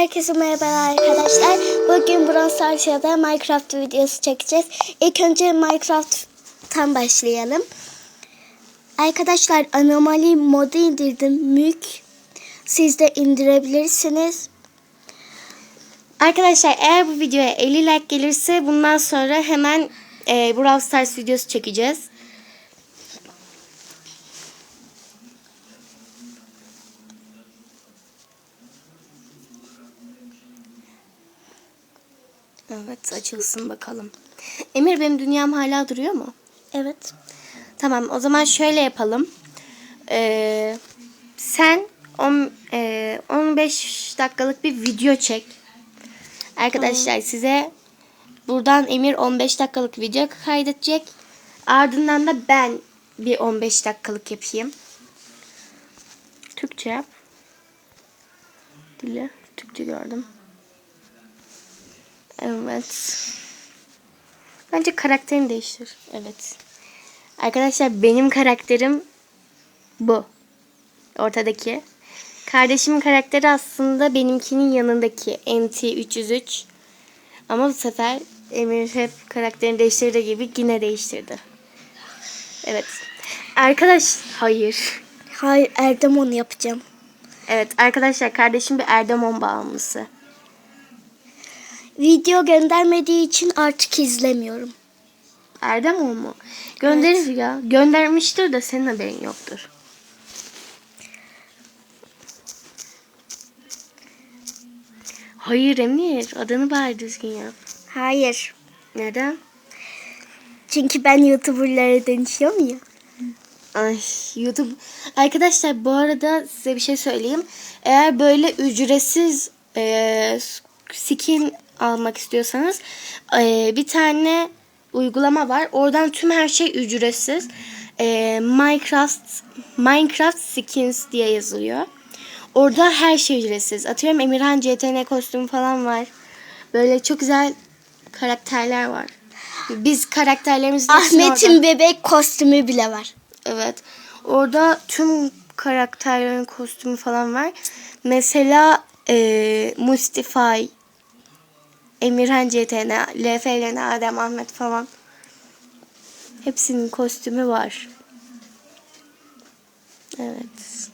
Herkese merhaba arkadaşlar. Bugün Brawl Stars'da Minecraft videosu çekeceğiz. İlk önce Minecraft'tan başlayalım. Arkadaşlar anomali modu indirdim. Mük. Siz de indirebilirsiniz. Arkadaşlar eğer bu videoya 50 like gelirse bundan sonra hemen e, Brawl Stars videosu çekeceğiz. Evet açılsın bakalım. Emir benim dünyam hala duruyor mu? Evet. Tamam o zaman şöyle yapalım. Ee, sen on, e, 15 dakikalık bir video çek. Arkadaşlar size buradan Emir 15 dakikalık video kaydedecek. Ardından da ben bir 15 dakikalık yapayım. Türkçe yap. Dili Türkçe gördüm. Evet. Bence karakterini değiştir. Evet. Arkadaşlar benim karakterim bu. Ortadaki. Kardeşimin karakteri aslında benimkinin yanındaki NT303. Ama bu sefer Emir hep karakterini değiştirdiği gibi yine değiştirdi. Evet. Arkadaş hayır. Hayır Erdem onu yapacağım. Evet arkadaşlar kardeşim bir Erdemon bağımlısı. Video göndermediği için artık izlemiyorum. Erdemon mu? Gönderir ya. Göndermiştir de senin haberin yoktur. Hayır Emir. Adını bari düzgün yap. Hayır. Neden? Çünkü ben YouTuber'lara dönüşüyorum ya. Ay YouTube. Arkadaşlar bu arada size bir şey söyleyeyim. Eğer böyle ücretsiz e, skin almak istiyorsanız e, bir tane uygulama var. Oradan tüm her şey ücretsiz. E, Minecraft Minecraft Skins diye yazılıyor. Orada her şey ücretsiz. Atıyorum Emirhan CTN kostümü falan var. Böyle çok güzel karakterler var. Biz oradan- Ahmet'in bebek kostümü bile var. Evet. Orada tüm karakterlerin kostümü falan var. Mesela e, Mustify, Emirhan CTN, LFLN, Adem Ahmet falan. Hepsinin kostümü var. Evet.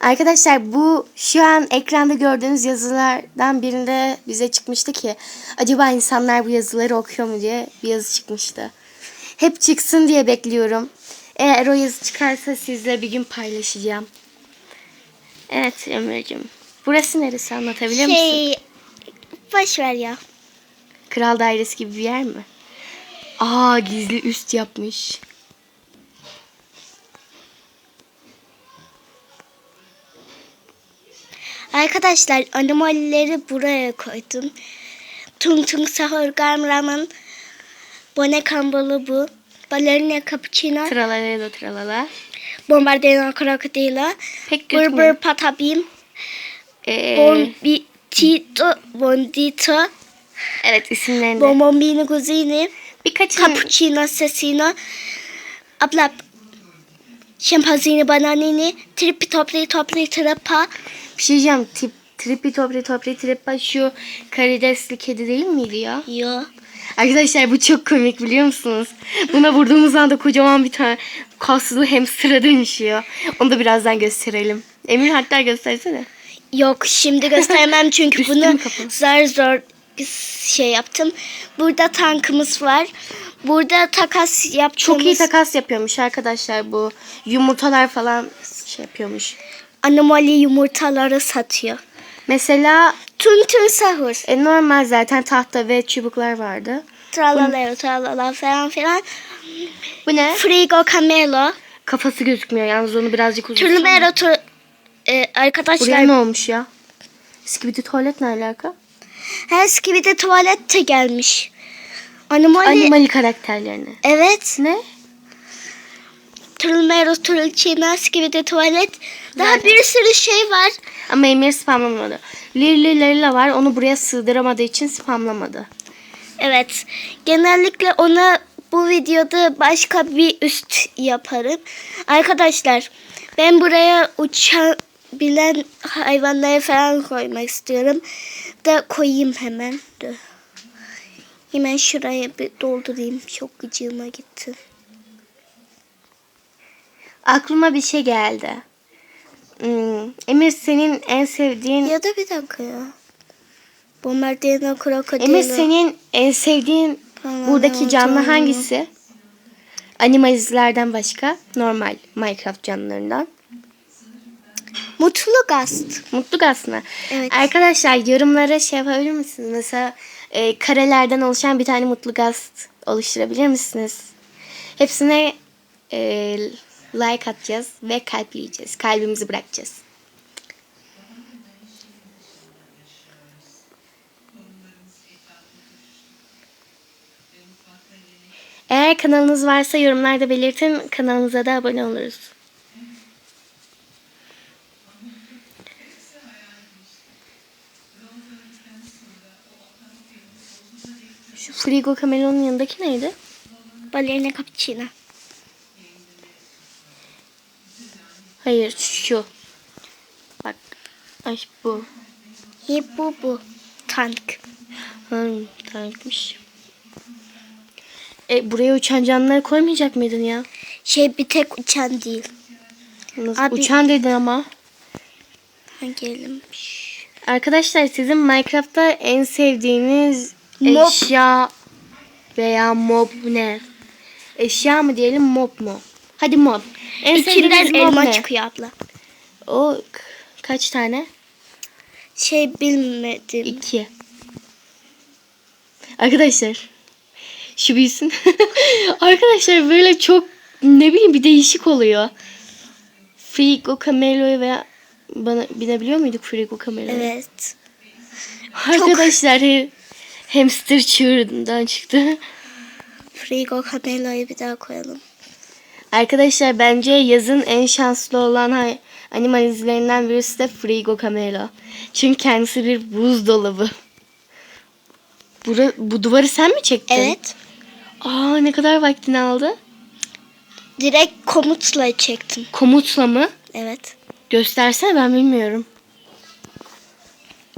Arkadaşlar bu şu an ekranda gördüğünüz yazılardan birinde bize çıkmıştı ki acaba insanlar bu yazıları okuyor mu diye bir yazı çıkmıştı. Hep çıksın diye bekliyorum. Eğer o yazı çıkarsa sizle bir gün paylaşacağım. Evet Emre'cim. Burası neresi anlatabilir misin? Şey boş ver ya. Kral dairesi gibi bir yer mi? Aa gizli üst yapmış. Arkadaşlar animalleri buraya koydum. Tung Tung Sahur Gamram'ın Bone Kambalı bu. Balerina Cappuccino. Tralala da tralala. Bombardino Crocodilo. Pek kötü Burbur mü? Patapim. Ee, Bombitito. Bondito. evet isimlerini. Bombini Guzini. Birkaçını Cappuccino Assassino. Abla. Şempanzini Bananini. Tripi Topli Topli Trapa. bir şey diyeceğim. Tip, tripi topri topri tripa şu karidesli kedi değil miydi ya? Yo. Arkadaşlar bu çok komik biliyor musunuz? Buna vurduğumuz anda kocaman bir tane kaslı hamster'a dönüşüyor. Onu da birazdan gösterelim. Emir hatta göstersene. Yok şimdi göstermem çünkü bunu zar zor şey yaptım. Burada tankımız var. Burada takas yaptığımız Çok iyi takas yapıyormuş arkadaşlar bu. Yumurtalar falan şey yapıyormuş. anomali yumurtaları satıyor. Mesela Tüm tüm sahur. e, normal zaten tahta ve çubuklar vardı. Tralala tralala falan filan. Bu ne? Frigo Camelo. Kafası gözükmüyor yalnız onu birazcık uzun. Turmero tur... Buraya arkadaşlar ne olmuş ya? Skibidi tuvalet ne alaka? her gibi de tuvalet de gelmiş. Anomali... Animali karakterlerine. Evet. Ne? Turmero Turulcina gibi de tuvalet. Daha Zaten- bir sürü şey var. Ama Emir spamlamadı. Lirli Lerila var onu buraya sığdıramadığı için spamlamadı. Evet. Genellikle ona bu videoda başka bir üst yaparım. Arkadaşlar ben buraya uçan bilen hayvanları falan koymak istiyorum. Da koyayım hemen. Dur. Hemen şuraya bir doldurayım. Çok gıcığıma gitti. Aklıma bir şey geldi. Hmm, Emir senin en sevdiğin Ya da bir dakika ya. Bombardino krokodilo. Emir senin en sevdiğin Tamam, buradaki canlı hangisi? Animalizlerden başka normal Minecraft canlılarından. Mutlu Gast. Mutlu aslında. Evet. Arkadaşlar yorumlara şey yapabilir misiniz? Mesela e, karelerden oluşan bir tane mutlu gaz oluşturabilir misiniz? Hepsine e, like atacağız ve kalpleyeceğiz. Kalbimizi bırakacağız. Eğer kanalınız varsa yorumlarda belirtin. Kanalımıza da abone oluruz. Şu frigo kamelonun yanındaki neydi? Balerina cappuccino. Hayır şu. Bak. Ay bu. He bu bu. Tank. Hmm, tankmış. E buraya uçan canlıları koymayacak mıydın ya? Şey bir tek uçan değil. Nasıl? Abi- Uçan dedin ama. Ha gelin. Arkadaşlar sizin Minecraft'ta en sevdiğiniz Mob. eşya veya mob ne? Eşya mı diyelim mob mu? Hadi mob. En İçinden elma ne? çıkıyor abla. O kaç tane? Şey bilmedim. İki. Arkadaşlar. Şu büyüsün. Arkadaşlar böyle çok ne bileyim bir değişik oluyor. Frigo Camelo'yu veya bana binebiliyor muyduk Frigo Camelo'yu? Evet. Arkadaşlar he- hamster çığırından çıktı. Frigo Camelo'yu bir daha koyalım. Arkadaşlar bence yazın en şanslı olan animal izlerinden birisi de Frigo Camelo. Çünkü kendisi bir buzdolabı. Bura, bu duvarı sen mi çektin? Evet. Aa ne kadar vaktini aldı? Direkt komutla çektim. Komutla mı? Evet. Göstersene ben bilmiyorum.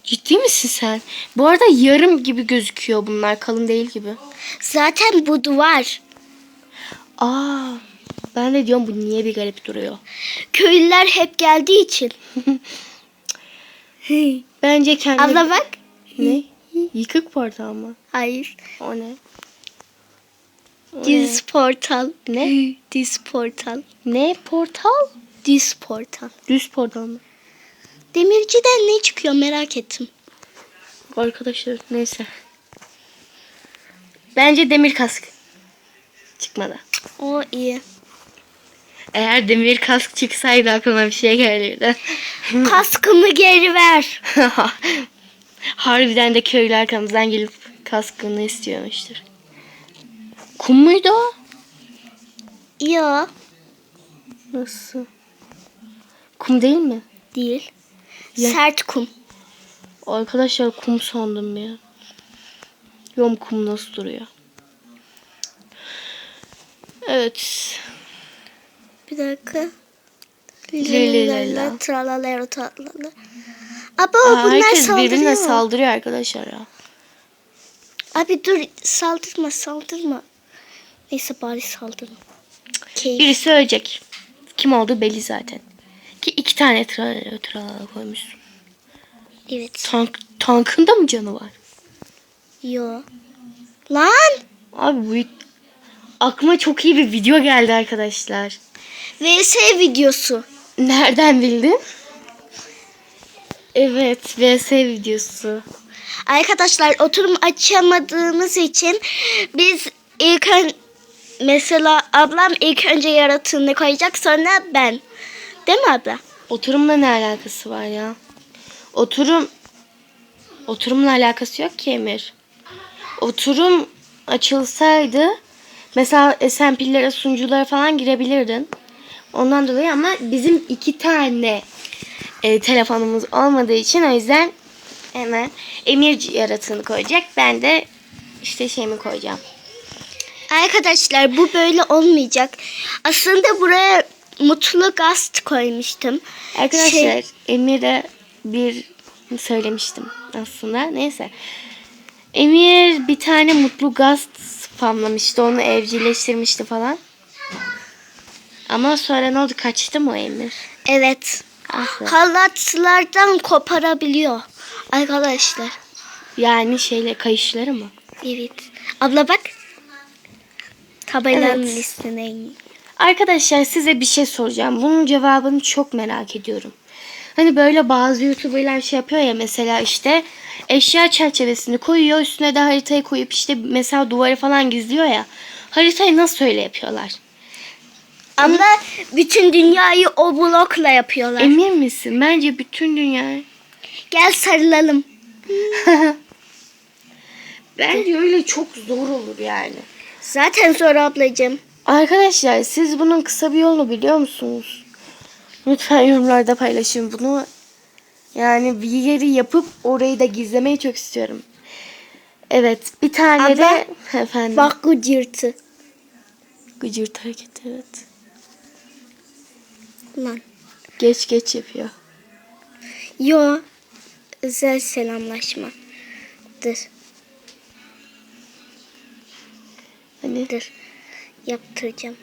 Ciddi misin sen? Bu arada yarım gibi gözüküyor bunlar. Kalın değil gibi. Zaten bu duvar. Aa ben de diyorum bu niye bir garip duruyor. Köylüler hep geldiği için. Bence kendi... Abla bak. Ne? Yıkık portal mı? Hayır. O ne? O Diz portal. Ne? Diz portal. Ne portal? Diz portal. Düz portal mı? Demirciden ne çıkıyor merak ettim. Arkadaşlar neyse. Bence demir kask. Çıkmadı. O iyi. Eğer demir kask çıksaydı aklıma bir şey gelirdi. Kaskımı geri ver. Harbiden de köylü arkamızdan gelip kaskını istiyormuştur. Kum muydu o? Yo. Nasıl? Kum değil mi? Değil. Ya. Sert kum. Arkadaşlar kum sandım ya. Yom kum nasıl duruyor? Evet. Bir dakika. Lililala. Tralalero tatlalı. Aba Aa, bunlar herkes saldırıyor. birbirine saldırıyor arkadaşlar ya. Abi dur saldırma saldırma. Neyse bari saldırma. Keyif. Birisi ölecek. Kim olduğu belli zaten. Ki iki tane tralala koymuşsun. Evet. Tank, tankın da mı canı var? Yo. Lan. Abi bu aklıma çok iyi bir video geldi arkadaşlar. VS videosu. Nereden bildin? Evet, VS videosu. Arkadaşlar oturum açamadığımız için biz ilk ön, mesela ablam ilk önce yaratığını koyacak sonra ben. Değil mi abla? Oturumla ne alakası var ya? Oturum oturumla alakası yok ki Emir. Oturum açılsaydı mesela SMP'lere sunuculara falan girebilirdin. Ondan dolayı ama bizim iki tane e, telefonumuz olmadığı için o yüzden hemen Emir yaratığını koyacak. Ben de işte şeyimi koyacağım. Arkadaşlar bu böyle olmayacak. Aslında buraya mutlu gast koymuştum. Arkadaşlar Şey- Emir'e bir söylemiştim aslında. Neyse. Emir bir tane mutlu gaz spamlamıştı. Onu evcilleştirmişti falan. Ama sonra ne oldu? Kaçtı mı o Emir? Evet. Ah be. Halatlardan koparabiliyor. Arkadaşlar. Yani şeyle kayışları mı? Evet. Abla bak. Tabelanın Evet. üstüne. Arkadaşlar size bir şey soracağım. Bunun cevabını çok merak ediyorum. Hani böyle bazı YouTuber'lar şey yapıyor ya mesela işte eşya çerçevesini koyuyor üstüne de haritayı koyup işte mesela duvarı falan gizliyor ya. Haritayı nasıl öyle yapıyorlar? Ama bütün dünyayı o blokla yapıyorlar. Emin misin? Bence bütün dünya. Gel sarılalım. Bence öyle çok zor olur yani. Zaten zor ablacığım. Arkadaşlar siz bunun kısa bir yolunu biliyor musunuz? Lütfen yorumlarda paylaşın bunu. Yani bir yeri yapıp orayı da gizlemeyi çok istiyorum. Evet bir tane Abla, de efendim. Bak gıcırtı. Gıcırt hareket evet. Lan. Geç geç yapıyor. Yo. Özel selamlaşma. Dur. Hani Dur. Yaptıracağım.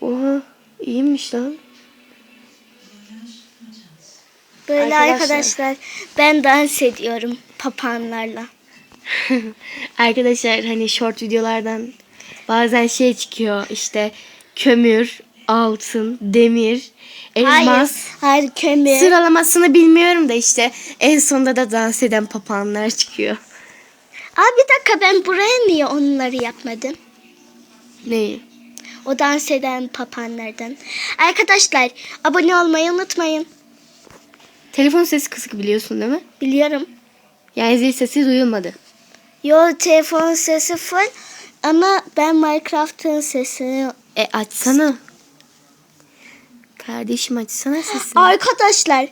oha iyiymiş lan. Böyle Arkadaşlar. arkadaşlar, ben dans ediyorum papağanlarla. Arkadaşlar hani short videolardan bazen şey çıkıyor işte kömür, altın, demir, elmas. Hayır, hayır kömür. Sıralamasını bilmiyorum da işte en sonunda da dans eden papağanlar çıkıyor. Aa bir dakika ben buraya niye onları yapmadım? Neyi? O dans eden papağanlardan. Arkadaşlar abone olmayı unutmayın. Telefon sesi kısık biliyorsun değil mi? Biliyorum. Yani zil sesi duyulmadı. Yo telefon sesi full ama ben Minecraft'ın sesini... E açsana. Kardeşim açsana sesini. Arkadaşlar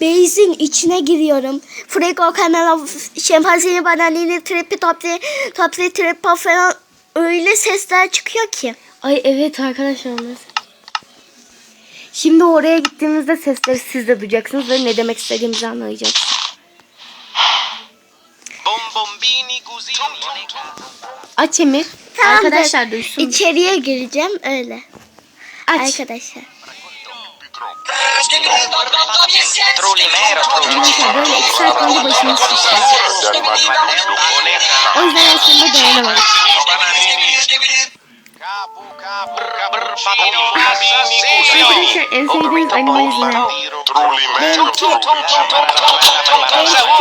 base'in içine giriyorum. Frego kanala şempanzini bananini tripi topli topli tripa falan öyle sesler çıkıyor ki. Ay evet arkadaşlar. Şimdi oraya gittiğimizde sesleri siz de duyacaksınız ve ne demek istediğimizi anlayacaksınız. Aç Emir. Tamamdır. Arkadaşlar duysun. İçeriye gireceğim öyle. Aç. Arkadaşlar. İki saat önce başımız şişti. O yüzden aslında assassino. Arkadaşlar en sevdiğiniz animaliz ne? Benimki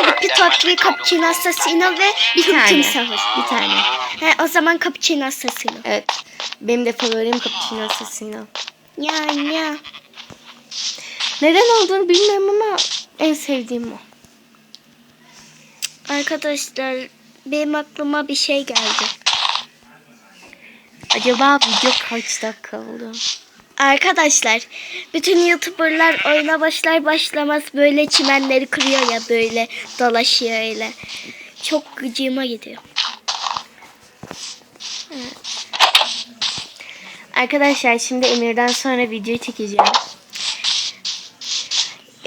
Tripi topli cappuccino assassino ve Bir tane. timsahı. Bir tane. He, o zaman cappuccino assassino. Evet. Benim de favorim cappuccino assassino. Ya ya. Neden olduğunu bilmiyorum ama en sevdiğim o. Arkadaşlar benim aklıma bir şey geldi. Acaba video kaç dakika oldu? Arkadaşlar bütün youtuberlar oyuna başlar başlamaz böyle çimenleri kırıyor ya böyle dolaşıyor öyle. Çok gıcığıma gidiyor. Arkadaşlar şimdi Emir'den sonra video çekeceğim.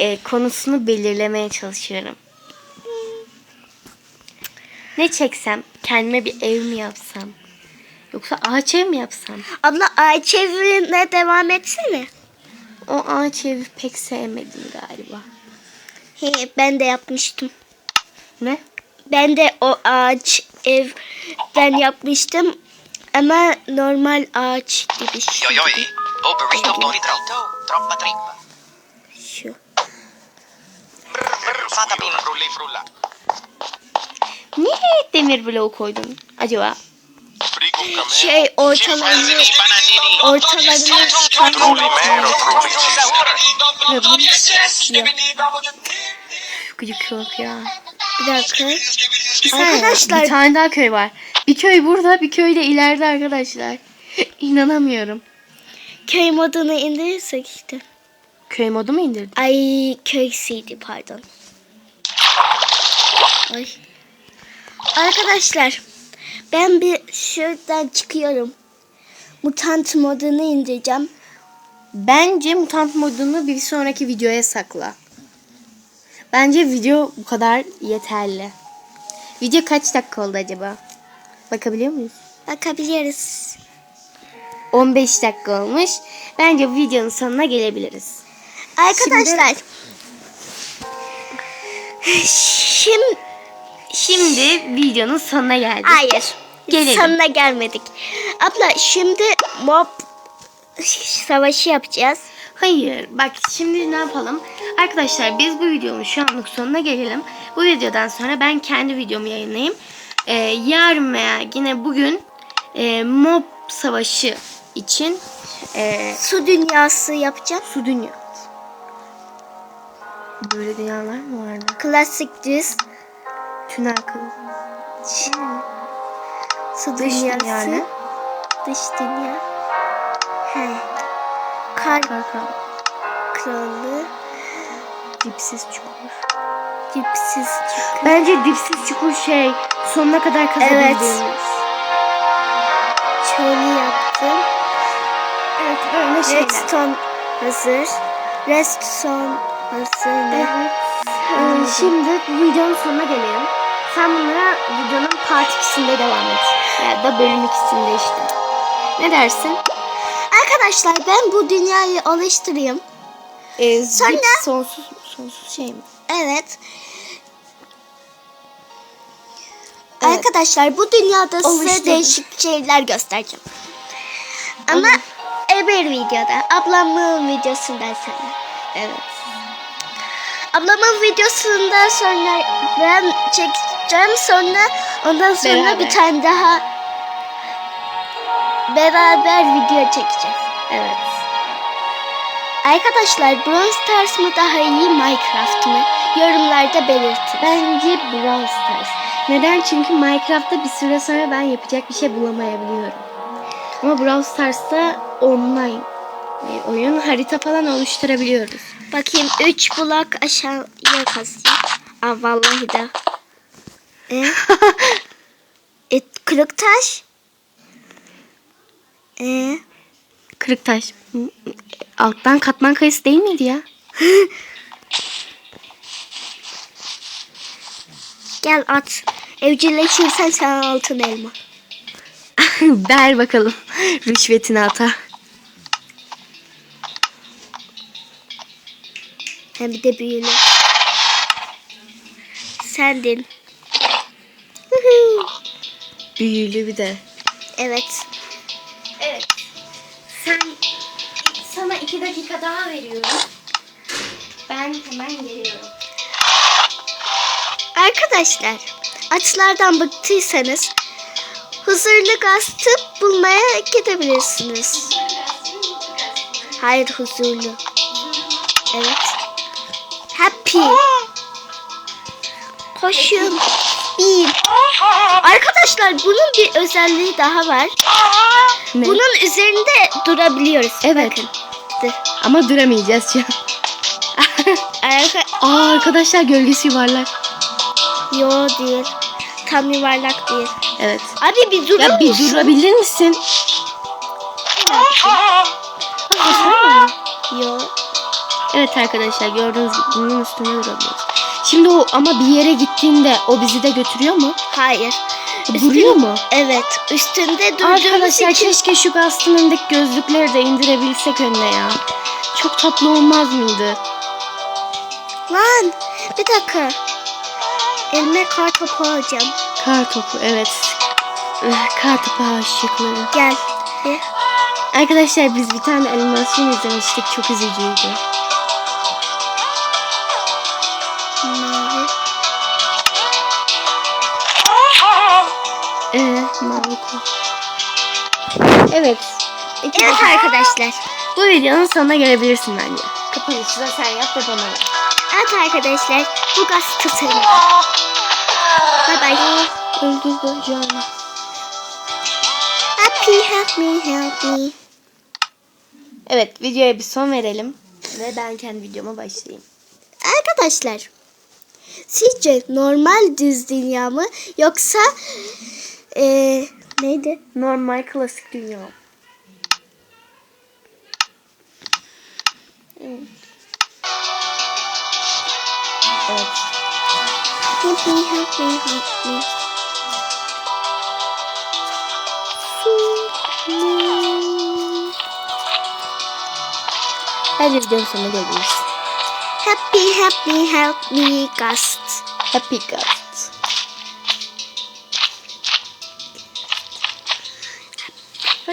Ee, konusunu belirlemeye çalışıyorum. Ne çeksem? Kendime bir ev mi yapsam? Yoksa ağaç ev mi yapsam? Abla ağaç evine devam etsene. O ağaç evi pek sevmedim galiba. He, ben de yapmıştım. Ne? Ben de o ağaç ev ben yapmıştım. Ama normal ağaç gibi oi. Oh, burrito, burrito. Troppa trippa. şu. Fata frulla. Niye demir bloğu koydun acaba? Şey ortalarını ortalarını Ne bu? Ya. Gıcık yok ya. bir dakika. Bir Arkadaşlar bir tane daha köy var. Bir köy burada, bir köy de ileride arkadaşlar. İnanamıyorum. köy modunu indirirsek işte. Köy modu mu indirdin? Ay köy CD pardon. Ay. Arkadaşlar ben bir şuradan çıkıyorum. mutant modunu indireceğim. Bence mutant modunu bir sonraki videoya sakla. Bence video bu kadar yeterli. Video kaç dakika oldu acaba? Bakabiliyor muyuz? Bakabiliriz. 15 dakika olmuş. Bence videonun sonuna gelebiliriz. Arkadaşlar. Şimdi, Şimdi videonun sonuna geldik. hayır. Gelelim. Sonuna gelmedik. Abla şimdi mob savaşı yapacağız. Hayır. Bak şimdi ne yapalım? Arkadaşlar biz bu videonun şu anlık sonuna gelelim. Bu videodan sonra ben kendi videomu yayınlayayım. Ee, yarın veya yine bugün e, mob savaşı için e, Su dünyası yapacağım. su dünya. Böyle dünyalar mı vardı? Klasik düz. Tünel kılı. Su Dış dünyası. dünya ne? Dış dünya. He. Kar Kar kral. kralı. Dipsiz çukur. Dipsiz çukur. Bence dipsiz çukur şey sonuna kadar kazabildiğimiz. Çölü yaptım. Evet öyle şeyler. Redstone hazır. Redstone hazır. Evet. Ee, şimdi videonun sonuna gelelim. Sen bunlara videonun part 2'sinde devam et. Ya da bölüm 2'sinde işte. Ne dersin? Arkadaşlar ben bu dünyayı oluşturayım. Ee, Sonra- sonsuz sonsuz şey mi? Evet. Evet. Arkadaşlar bu dünyada size Oluşturdum. değişik şeyler göstereceğim. Ama bir videoda. Ablamın videosundan sonra. Evet. Ablamın videosundan sonra ben çekeceğim sonra ondan sonra Beraber. bir tane daha beraber video çekeceğiz. Evet. Arkadaşlar Brawl Stars mı daha iyi Minecraft mı? Yorumlarda belirtin. Bence Brawl Stars. Neden? Çünkü Minecraft'ta bir süre sonra ben yapacak bir şey bulamayabiliyorum. Ama Brawl Stars'ta online bir oyun harita falan oluşturabiliyoruz. Bakayım 3 blok aşağıya kazayım. Aa vallahi de. E? e kırık taş. E? Kırık taş. Alttan katman kayısı değil miydi ya? Gel at. Evcilleşirsen sana altın elma. Ver bakalım rüşvetini ata. Hem bir de büyülü. Sendin. Büyülü bir de. evet. Evet. Sen sana iki dakika daha veriyorum. Ben hemen geliyorum. Arkadaşlar atlardan bıktıysanız huzurlu gazete bulmaya gidebilirsiniz. Hayır huzurlu. Evet. Happy. Koşun. Bir. Arkadaşlar bunun bir özelliği daha var. Ne? Bunun üzerinde durabiliyoruz. Evet. Bakın. Dur. Ama duramayacağız şu an. Arka... Aa arkadaşlar gölgesi yuvarlak. Yo değil. Tam yuvarlak değil. Evet. Abi bir durur Ya bir musun? durabilir misin? Yo. Evet arkadaşlar gördüğünüz gibi bunun üstünde durabiliyoruz. Şimdi o ama bir yere gittiğinde o bizi de götürüyor mu? Hayır. Duruyor mu? Evet. Üstünde durduğumuz Arkadaşlar için keşke şu gazetenin önündeki gözlükleri de indirebilsek önüne ya. Çok tatlı olmaz mıydı? Lan bir dakika. Elime kar topu alacağım. Kar topu evet. Üh, Kar topu aşıkları. Gel. Arkadaşlar biz bir tane animasyon izlemiştik. Çok üzücüydü. Mavi. Evet. İki Evet dakika. arkadaşlar. Bu videonun sonuna gelebilirsin bence. Kapanışı da sen yap ve bana ver. Evet arkadaşlar. Bu gaz tutarım. Bye bye. Öldürdü canım. Happy help me. Evet videoya bir son verelim. Ve ben kendi videoma başlayayım. Arkadaşlar. Sizce normal düz dünya mı yoksa ee, neydi? Normal klasik dünya. Evet. evet. Happy, happy, happy. Hadi videonun sonuna geldik. Happy, happy, happy, gust. Happy gust.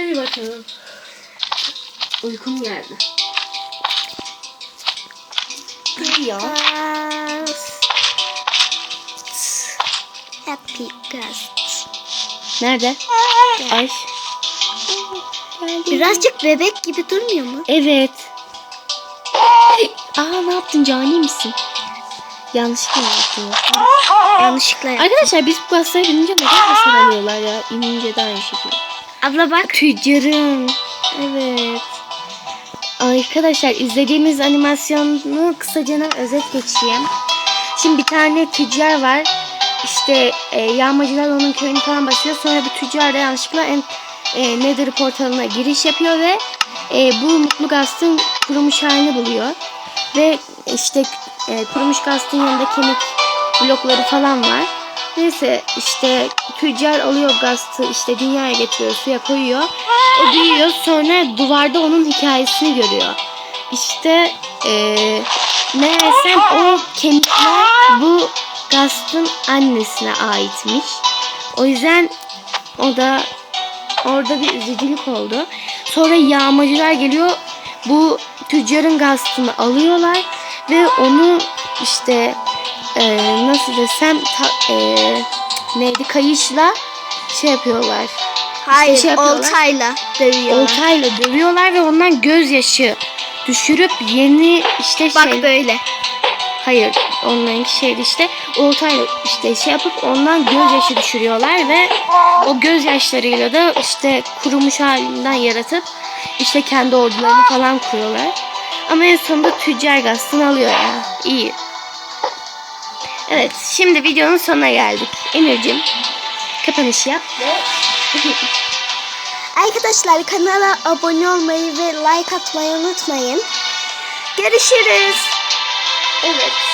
Hadi bakalım. Uykum geldi. Geliyor. Happy gust. Nerede? Ay. Birazcık bebek gibi durmuyor mu? Evet. Aa ne yaptın cani misin? Yanlışlıkla mı yaptın? Yanlışlıkla. Arkadaşlar biz bu gazeteye binince neden hasar alıyorlar ya? İnince de aynı şekilde. Abla bak. Tüccarım. Evet. Arkadaşlar izlediğimiz animasyonu kısaca özet geçeyim. Şimdi bir tane tüccar var. İşte e, yağmacılar onun köyünü falan basıyor. Sonra bu tüccar da yanlışlıkla en, e, Nether portalına giriş yapıyor ve e, bu mutlu gazın kurumuş halini buluyor. Ve işte e, kurumuş gazın yanında kemik blokları falan var. Neyse işte tüccar alıyor gazı işte dünyaya getiriyor suya koyuyor. O büyüyor sonra duvarda onun hikayesini görüyor. İşte eee meğersem o kemikler bu Gast'ın annesine aitmiş. O yüzden o da orada bir üzücülük oldu. Sonra yağmacılar geliyor. Bu tüccarın Gast'ını alıyorlar ve onu işte eee, nasıl desem ta- eee, neydi kayışla şey yapıyorlar. Hayır, şey yapıyorlar. oltayla dövüyorlar. Oltayla dövüyorlar ve ondan gözyaşı düşürüp yeni işte Bak şey böyle. hayır onlarınki şeydi işte oltayla işte şey yapıp ondan gözyaşı düşürüyorlar ve o gözyaşlarıyla da işte kurumuş halinden yaratıp işte kendi ordularını falan kuruyorlar. Ama en sonunda tüccar gazını alıyor ya. İyi. Evet şimdi videonun sonuna geldik. Emir'cim kapanış yap. Arkadaşlar kanala abone olmayı ve like atmayı unutmayın. Görüşürüz. Evet.